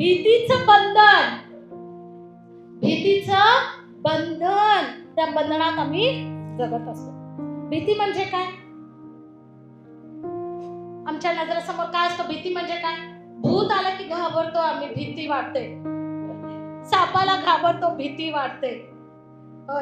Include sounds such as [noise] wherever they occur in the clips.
भीतीचं बंधन. भीतीचं बंधन. त्या बंधनात आम्ही जगत असतो. भीती म्हणजे काय? आमच्या नजरेसमोर काय असतं? भीती म्हणजे काय? भूत आलं की घाबरतो आम्ही भीती वाटते सापाला घाबरतो भीती वाटते हो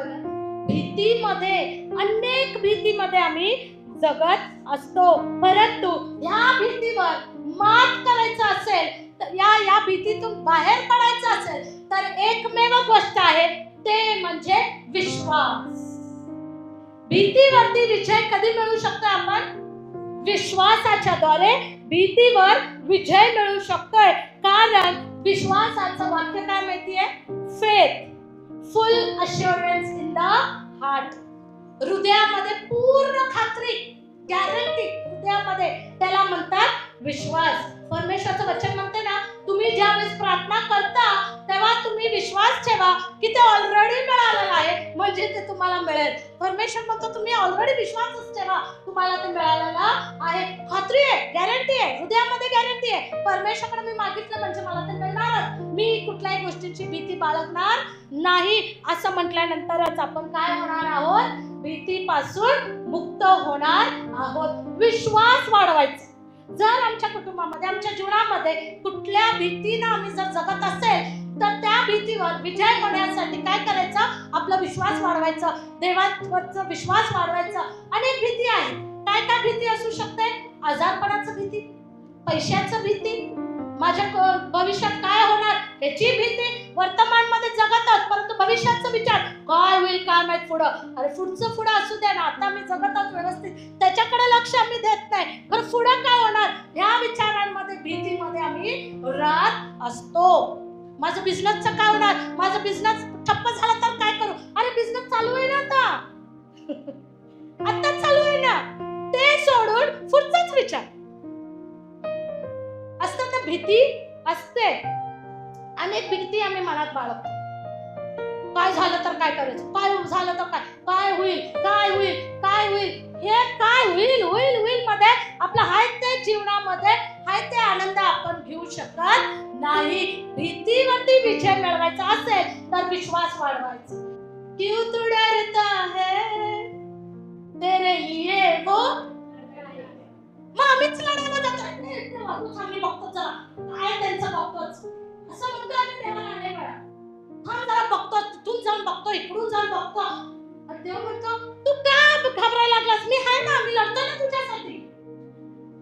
भीतीमध्ये अनेक भीतीमध्ये आम्ही जगत असतो. परंतु ह्या भीतीवर मात करायचं असेल या या भीतीतून बाहेर पडायचं असेल तर एकमेव गोष्ट आहे ते म्हणजे विश्वास. भीतीवरती विजय कधी मिळू शकतो आपण? विश्वासाच्या द्वारे भीतीवर विजय मिळू शकतोय. कारण विश्वासाचं वाक्य काय माहितीये? Faith full assurance in the heart हृदयामध्ये पूर्ण खात्री गॅरंटी हृदयामध्ये त्याला म्हणतात विश्वास. परमेश्वरचं वचन म्हणते ना तुम्ही ज्यावेळेस प्रार्थना करता तेव्हा तुम्ही विश्वास ठेवा की ते ऑलरेडी मिळालेलं आहे म्हणजे ते तुम्हाला मिळेल. परमेश्वर म्हणतो तुम्ही ऑलरेडी विश्वासच ठेवा. तुम्हाला ते मिळालेलं आहे. खात्री आहे गॅरंटी आहे हृदयामध्ये गॅरंटी आहे. परमेश्वरकडे मी मागितलं म्हणजे मला ते मिळणारच. मी कुठल्याही गोष्टीची भीती बाळगणार नाही. असं म्हटल्यानंतरच आपण काय होणार आहोत? भीतीपासून मुक्त होणार आहोत. विश्वास वाढवायचा. जर आमच्या कुटुंबामध्ये आमच्या जीवनामध्ये कुठल्या भीतीनं आम्ही जर जगत असेल तर त्या भीतीवर विजय होण्यासाठी काय करायचं? आपला विश्वास वाढवायचा. देवावरचा विश्वास वाढवायचा. अनेक भीती आहे काय काय भीती असू शकते? आजारपणाचं भीती पैशाचं भीती. माझ्या भविष्यात काय होणार? याची भीती वर्तमानमध्ये काय माहीत पुढं. अरे पुढचं पुढं असू द्या ना आता मी जगत आहोत व्यवस्थित. त्याच्याकडे लक्ष आम्ही देत नाही. तर पुढं काय होणार? ह्या विचारांमध्ये भीतीमध्ये आम्ही राहत असतो. माझं बिझनेसचं काय होणार? माझं बिझनेस ठप्प झाला तर काय करू? अरे बिझनेस चालू आहे ना आता. आता चालू आहे ना. ते सोडून पुढचाच विचार. असतं तर भीती असते. अनेक भीती आम्ही मनात बाळगतो. काय झालं तर काय करायचं? काय झालं तर काय? काय होईल? काय होईल? काय होईल? हे काय होईल? होईल होईल मध्ये आपलं हाय ते जीवनामध्ये हाय ते आनंद आपण घेऊ शकत नाही. भीतीवरती विजय मिळवायचा असेल तर विश्वास वाढवायचा. क्यों तू डरता है? तेरे लिए वो मग आम्हीच लढायला जातो आम्ही बघतो चला. काय त्यांचं बघतोच. जाऊन बघतो इकडून जाऊन बघतो? आणि देव म्हणतो तू का घाबरायला लागलास? मी हाय ना मी लढतो ना तुझ्यासाठी.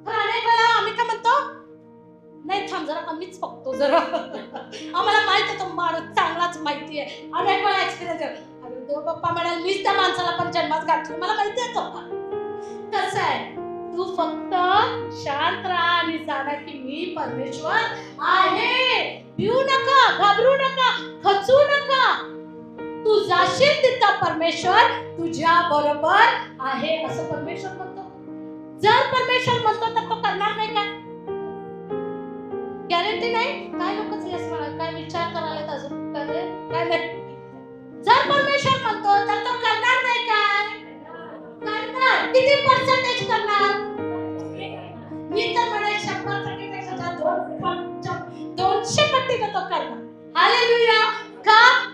तर अनेक वेळा आम्ही काय म्हणतो? नाही थांब जरा आम्हीच बघतो जरा. आम्हाला माहीत आहे तो माणूस चांगलाच माहिती आहे अनेक वेळा एक्सपिरियन्स अरे देव बाप्पा म्हणाल मीच त्या माणसाला पण जन्मात घातलं मला माहिती आहे तो कसं आहे? तू फक्त शांत राहा आणि जाणा की मी परमेश्वर आहे. भिऊ नका घाबरू नका खचू नका. तू जाशील तिथं परमेश्वर तुझ्या बरोबर आहे असं परमेश्वर म्हणतो. जर परमेश्वर म्हणतो तर तो करणार नाही काय? गॅरंटी नाही? काय लोकच येस म्हणा काय विचार करायला अजून? काय नाही? जर परमेश्वर म्हणतो तर तो करणार नाही काय? करणार. किती पर्सेंटेज करणार? मी तर म्हणे शंभर टक्केपेक्षा जास्त. दोनशे पट्टी तो करणार. हालेलुया का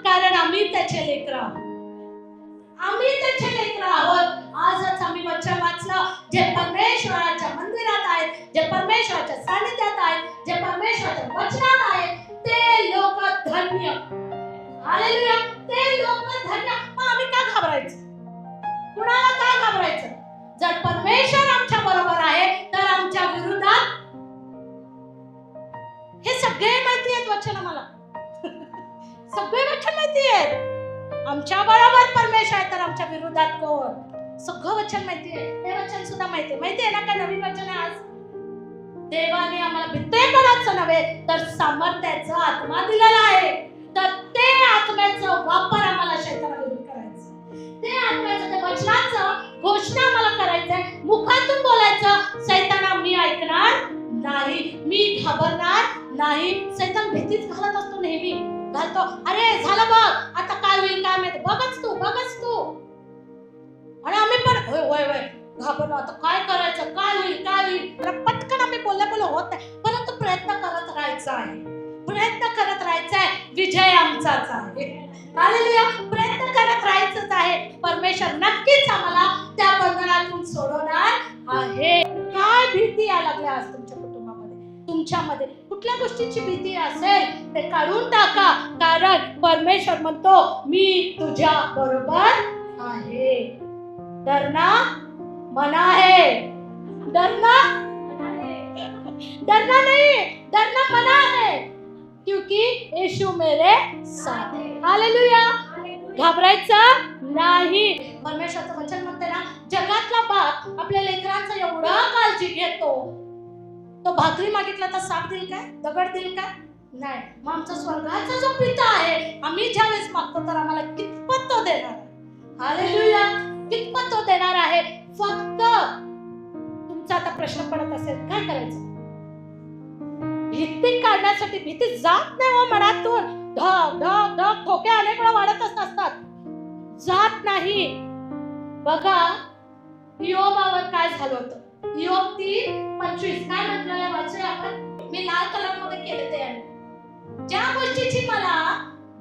आम्ही त्याचे लेकर आहोत. आम्ही त्याचे लेकर आहोत. आजच आम्ही वचन वाचलं. जे परमेश्वराच्या मंदिरात आहेत जे परमेश्वराच्या सानिध्यात आहेत जे परमेश्वराच्या वचनात आहेत ते लोक धन्य. हालेलुया ते लोक धन्य. मग आम्ही का घाबरायचं? कुणाला का घाबरायचं? जर परमेश्वर आमच्या बरोबर आहे माहिती आहेत आमच्या बरोबर परमेश आहे तर आमच्या विरोधात कोण? सगळं वचन माहिती आहे हे वचन सुद्धा माहिती माहिती आहे ना काय नवीन वचन आहे आज? देवाने आम्हाला भित्तेपणाचं नव्हे तर सामर्थ्याचा आत्मा दिलेला आहे. तर ते आत्म्याचा वापर आम्हाला शैतानाविरुद्ध करायचं. ते आत्म्याचं त्या वचनाचं घोषणा आम्हाला करायचंय. मुखातून बोलायचं सैताना मी ऐकणार नाही. मी घाबरणार नाही. सैतान भीतीच घालत असतो नेहमी. घालतो. अरे झालं बघ. आता काय होईल काय माहिती. बघच तू बघच तू. आणि आम्ही पण होय होय होय. घाबरलो. आता काय करायचं? काय होईल काय होईल? पटकन आम्ही बोलल्या बोल होत नाही. परंतु प्रयत्न करत राहायचा आहे. प्रयत्न करत राहायचा आहे. विजय आमचाच आहे. प्रयत्न करत राहायचंच आहे. परमेश्वर नक्कीच आम्हाला त्या बंधनातून सोडवणार आहे. काय भीती या लागल्या आज तुमच्या कुटुंबामध्ये? तुमच्यामध्ये कुठल्या गोष्टीची भीती असेल ते काढून टाका. कारण परमेश्वर म्हणतो मी तुझ्या बरोबर आहे. डरना मना आहे. डरना डरना नहीं डरना मना है क्योंकि येशू मेरे साथ है. हालेलुया घाबरायचं नाही. परमेश्वरचं वचन म्हणते ना जगातला बाप आपल्या लेकरांचा एवढा काळजी घेतो. तो भाकरी मागितला तर साप देईल काय? दगड देईल काय? नाही. मग आमचा स्वर्गाचा जो पिता आहे आम्ही ज्यावेळेस मागतो तर आम्हाला कितपत तो देणार हालेलुया कितपत तो देणार आहे? फक्त तुमचा आता प्रश्न पडत असेल काय करायचं? भीती काढण्यासाठी भीती जात नाही हो मनातून. ढग ढग ढग ठोके अनेक वेळा वाढतच असतात जात नाही. बघा योबावर काय झालं होतं? योग तीन पंचवीस. काय म्हटलं वाचूया आपण? मी लाल कलरमध्ये केले ते ज्या गोष्टीची मला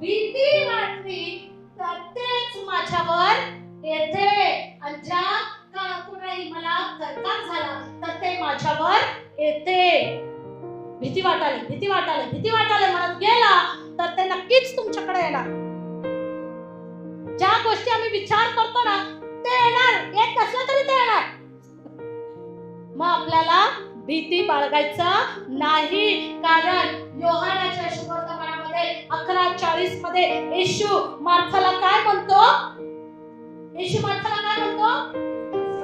भीती वाटली तर तेच माझ्यावर येते. आणि ज्या कुणाही मला करतात झाला तर ते माझ्यावर येते. भीती वाटाली भीती वाटाली भीती वाटाली म्हणत गेला तर ते नक्कीच तुमच्याकडे येणार. ज्या गोष्टी आम्ही विचार करतो ना ते येणार. येत नसलं तरी ते येणार. मग आपल्याला भीती बाळगायचा नाही. कारण योहानाच्या शुभवर्तमानामध्ये अकरा चाळीसमध्ये येशू मार्थाला काय म्हणतो? येशू मार्थाला काय म्हणतो?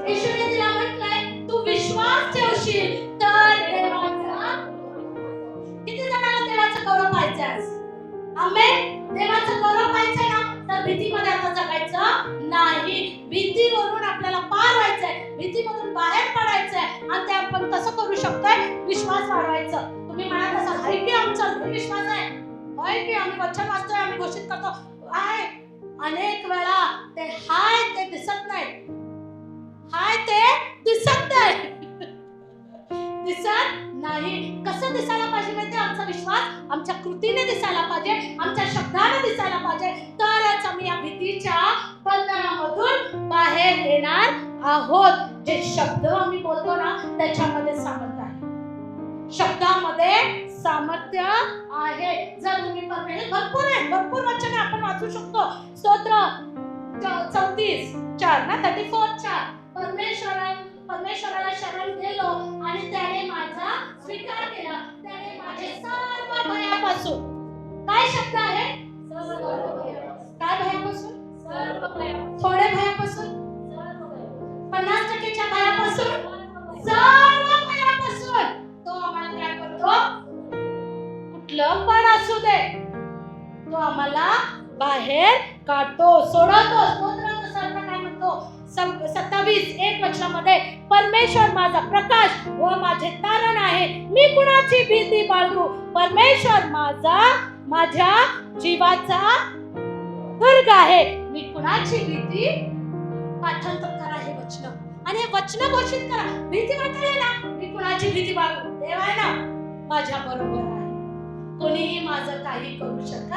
येशूने तिला म्हटलंय तू विश्वास ठेवशील तर देवाचा किती जणांना देवाचं गौरव पाहिजे आज? देवाचं गौरव पाहिजे ना? तर भीतीमध्ये आता जगायचं नाही. भीतीवरून आपल्याला पार व्हायचंय. भीतीमधून बाहेर पडायचं आणि ते आपण कसं करू शकतोय विश्वास वाढवायचं. तुम्ही म्हणाल तसं हाय की आमचा विश्वास आहे. होय की आम्ही वचन वाचतोय आम्ही घोषित करतो. आहे अनेक वेळा ते हाय ते दिसत नाही. हाय ते दिसत नाही. [laughs] दिसत नाही. कसं दिसायला पाहिजे माहिती आमचा विश्वास? आमच्या कृतीने दिसायला पाहिजे आमच्या शब्दाने दिसायला पाहिजे. तरच आम्ही या भीतीच्या बंधनामधून बाहेर येणार आहोत. जे शब्द आम्ही बोलतो ना त्याच्यामध्ये सामर्थ्य आहे. शब्दामध्ये सामर्थ्य आहे. जर तुम्ही परमेश्वर भरपूर आहे भरपूर वचन आपण वाचू शकतो. स्तोत्र च- चौतीस चार ना? थर्टी फोर चार. परमेश्वरा परमेश्वराला शरण गेलो आणि त्याने माझा स्वीकार केला. भयापासून काय शब्द आहे? काय भयापासून? थोड्या भयापासून? पन्नास टक्केच्या भयापासून? सर्व भयापासून. तो आम्हाला काय करतो? कुठलं पण असू दे. तो आम्हाला बाहेर काढतो सोडवतो. स्तोत्राचा अर्थ काय म्हणतो? सत्तावीस एक वचनामध्ये परमेश्वर माझा प्रकाश व माझे तारण मी कुणाची भीती बाळगू? परमेश्वर माझा माझ्या जीवाचा दुर्ग आहे. मी कुणाची भीती पाठांतर करा हे वचन. आणि हे वचन घोषित करा. भीती वाटते ना मी कुणाची भीती बाळगू? देव आहे ना माझ्या बरोबर आहे. कोणीही माझं काही करू शकत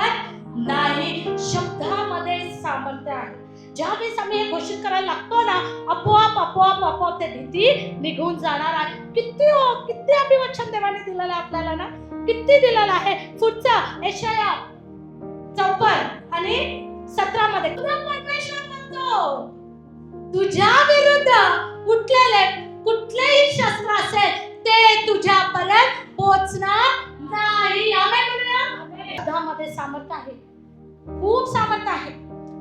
नाही. शब्दामध्ये सामर्थ्य आहे. ज्यावेळेस आम्ही हे घोषित करायला लागतो ना आपोआप आपोआप आपोआप ते भीती निघून जाणार आहे. किती हो किती आम्ही वचन देवाने दिलेलं आहे आपल्याला ना? किती दिलेलं आहे? पुढचा यशया चौपन आणि सतरा मध्ये परमेश्वर म्हणतो तुझ्या विरुद्ध कुठलेले कुठलेही शस्त्र असेल ते तुझ्यापर्यंत पोहोचणार नाही. शब्दामध्ये सामर्थ्य आहे. खूप सामर्थ्य आहे.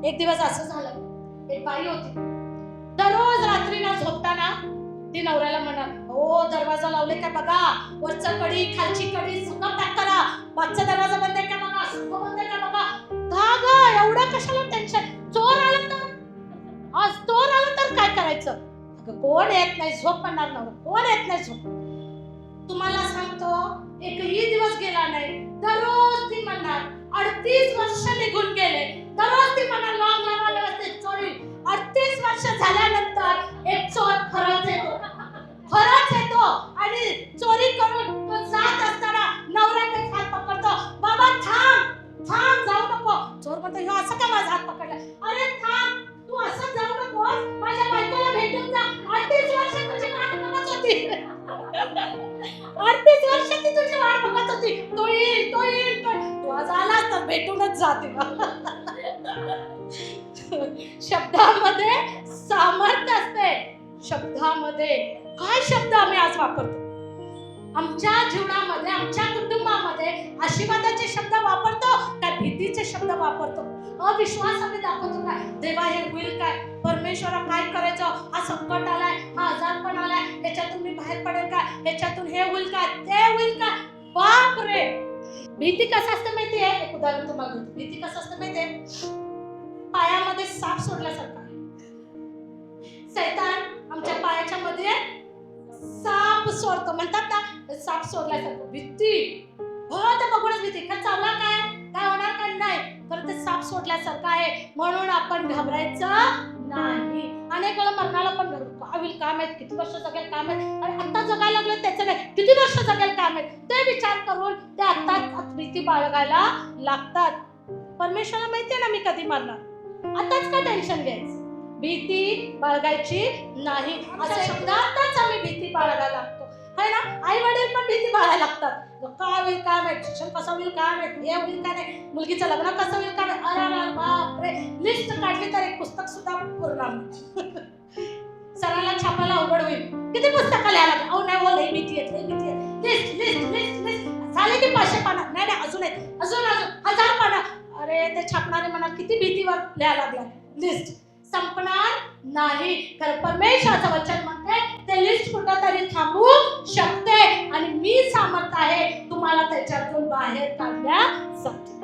एक दिवस असं झालं. एक बाई होती. दररोज रात्री ना झोपताना ती नवऱ्याला म्हणत हो दरवाजा लावले काय बघा? वरचा कडी खालची कडी सगळं पॅक करा. मागचा दरवाजा बंद आहे का बघा? सगळं बंद आहे का बघा? का ग एवढं कशाला टेन्शन चोर आला तर? आज चोर आला तर काय करायचं? अगं कोण येत नाही झोप म्हणणार नव्हतं कोण येत नाही झोप? तुम्हाला सांगतो एकही दिवस गेला नाही. दररोज ती म्हणणार अडतीस वर्ष निघून गेले. दररोज ती मला लॉग लावायला असते चोरी अडतीस वर्ष झाल्यानंतर एक चोर खरंच येतो. खरंच येतो आणि चोरी करून तो जात असताना नवऱ्याने हात पकडतो. बाबा थांब थांब जाऊ नको. चोर म्हणतो ह्यो असं का माझा हात पकडला? अरे थांब तू असं जाऊ नको माझ्या बायकोला भेटून जा. अडतीस वर्ष तुझी वाट बघत होती. अडतीस वर्ष ती तुझी वाट बघत होती. तो येईल तो येईल. तो आज आलास तर भेटूनच जाते. [laughs] शब्दामध्ये सामर्थ्य असते. शब्दामध्ये काय शब्द आम्ही आज वापरतो? आमच्या जीवनामध्ये आमच्या कुटुंबामध्ये आशीर्वादाचे शब्द वापरतो का भीतीचे शब्द वापरतो? अविश्वास आम्ही दाखवतो काय देवा हे होईल काय? परमेश्वरा काय करायचं? हा संकट आलाय हा आजारपण आलाय याच्यातून मी बाहेर पडेल काय याच्यातून हे होईल काय ते होईल काय बाप रे भीती कसं असतं माहितीये? एक उदाहरण तुम्हाला भीती कसं असतं माहितीये? साप होता सैतान आमच्या पायाच्या मध्ये साप सोडतो. म्हणतात ना साप सोडल्यासारखं. भीती. हो तर बघूनच भीती. का चावला काय? काय होणार काय? नाही. खरं ते साप सोडल्यासारखं आहे. म्हणून आपण घाबरायचं नाही. अनेक वेळा मरणाला पण घाबरतो होईल काम आहेत किती वर्ष जगेल काम आहेत आणि आता जगायला लागलं त्याचं नाही. किती वर्ष जगेल काम आहेत ते विचार करून ते आता भीती बाळगायला लागतात. परमेश्वराला माहितीये ना मी कधी मरणार? आताच का टेन्शन घ्यायचं? भीती बाळगायची नाही. अशा शब्दातच आम्ही भीती बाळगायला लागतो. है ना? आई वडील पण भीती बाळगायला लागतात. काय होईल काय माहीत? शिक्षण कसं होईल काय माहीत? हे होईल काय नाही? मुलगीचं लग्न कसं होईल काय माहीत? अरे बापरे! लिस्ट काढली तर एक पुस्तक सुद्धा पुरणार नाही. [laughs] सराला छापायला अवघड होईल. किती पुस्तकं लिहायला लागली? अहो नाही हो लई भीती येत लई भीती येत लिस्ट लिस्ट लिस्ट लिस्ट झाले की पाचशे पाना. नाही नाही अजून आहेत ते छापणारे मला किती भीतीवर लिहायला लागला लिस्ट संपणार नाही. तर परमेश्वराचं वचन म्हणते ते लिस्ट कुठं तरी थांबू शकते आणि मी सामर्थ आहे तुम्हाला त्याच्यातून बाहेर काढण्यासाठी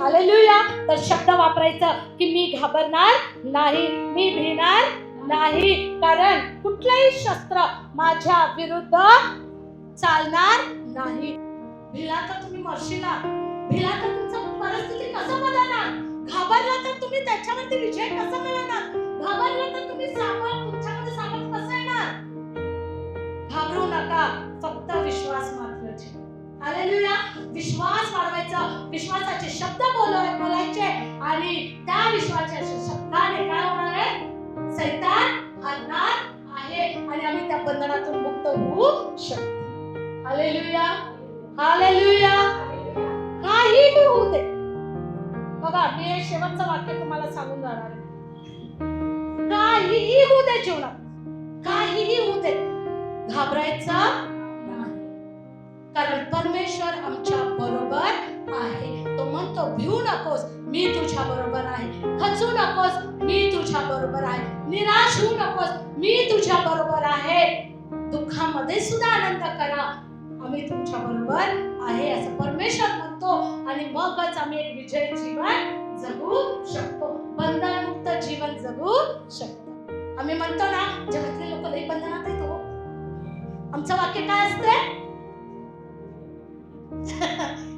हालेलुया तर शब्द वापरायचं की मी घाबरणार नाही मी भिणार नाही. कारण कुठलंही शस्त्र माझ्या विरुद्ध चालणार नाही. भिला तर तुम्ही मरशीला? भिला तर कसं बदलणार घाबरला तर तुम्ही त्याच्यावरती विजय कसा मिळवणार? घाबरला तर तुम्ही सामर्थ तुमच्यामध्ये सामर्थ कसं येणार? घाबरू नका फक्त विश्वास मात्राचे हालेलुया विश्वास वाढवायचा. विश्वासाचे शब्द बोलाय बोलायचे. आणि त्या विश्वासाच्या शब्दाने काय होणार आहे? सैतान हरणार आहे. आणि आम्ही त्या बंधनातून मुक्त होऊ शकतो. हालेलुया हालेलुया काहीही होऊ दे. बघा मी हे शेवटचं वाक्य तुम्हाला सांगून जाणार काहीही होऊ दे जीवनात. काहीही होऊ दे. घाबरायचा कारण परमेश्वर आमच्या बरोबर आहे. तो म्हणतो भिवू नकोस मी तुझ्या बरोबर आहे. खचू नकोस मी तुझ्या बरोबर आहे. निराश होऊ नकोस मी तुझ्या बरोबर आहे. दुःखामध्ये सुद्धा आनंद करा. आम्ही तुमच्या बरोबर आहे असं परमेश्वर म्हणतो. आणि मगच आम्ही एक विजय जीवन जगू शकतो. बंधनमुक्त जीवन जगू शकतो. आम्ही म्हणतो ना जगातले लोक लई बंधनात आहेत हो. आमचं वाक्य काय असते [laughs]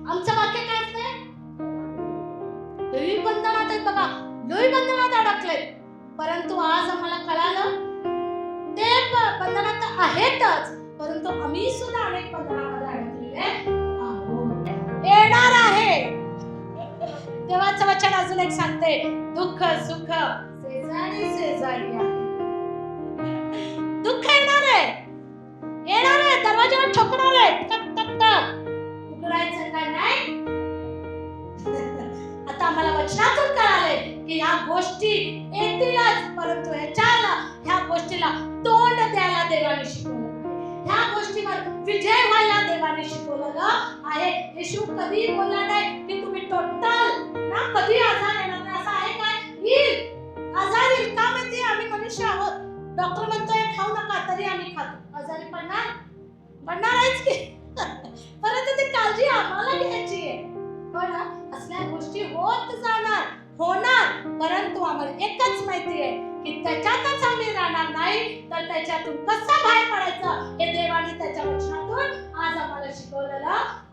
आमचं वाक्य काय असते लई बंधनात आहेत बघा. लई बंधनात अडकले परंतु आज आम्हाला कळालं ते बंधनात तर आहेतच. परंतु आम्ही सुद्धा अनेक बंधनामध्ये अडकलेले आहोत येणार आहे. देवाचं वचन अजून एक सांगते. दुःख सुख. शेजारी शेजारी दुःख येणार आहे. येणार आहे. दरवाजावर ठोकणार आहे. टक टक टक. उघडायचं का नाही? [laughs] आता आम्हाला वचनातून कळाले की ह्या गोष्टी येतीलच परंतु ह्याच्याला ह्या गोष्टीला तोंड द्यायला देवाने शिकवलं. ह्या गोष्टीवर विजय व्हायला देवाने शिकवलेलं आहे. येशू कधी बोलला नाही की तुम्ही टोटल ना कधी आजार येणार नाही. असं आहे काय? येईल. आजार येईल का माहिती? आम्ही मनुष्य आहोत. डॉक्टर म्हणतोय खाऊ नका तरी आम्ही खातो. आजारी पडणार? पडणार आहेच की? [laughs] परंतु ती काळजी आम्हाला घ्यायची आहे. पण असल्या गोष्टी होत जाणार होणार. परंतु आम्हाला एकच माहिती आहे की त्याच्या तर त्याच्यातून कसं बाहेर पडायचं हे देवाने त्याच्या वचनातून आज आम्हाला शिकवलेलं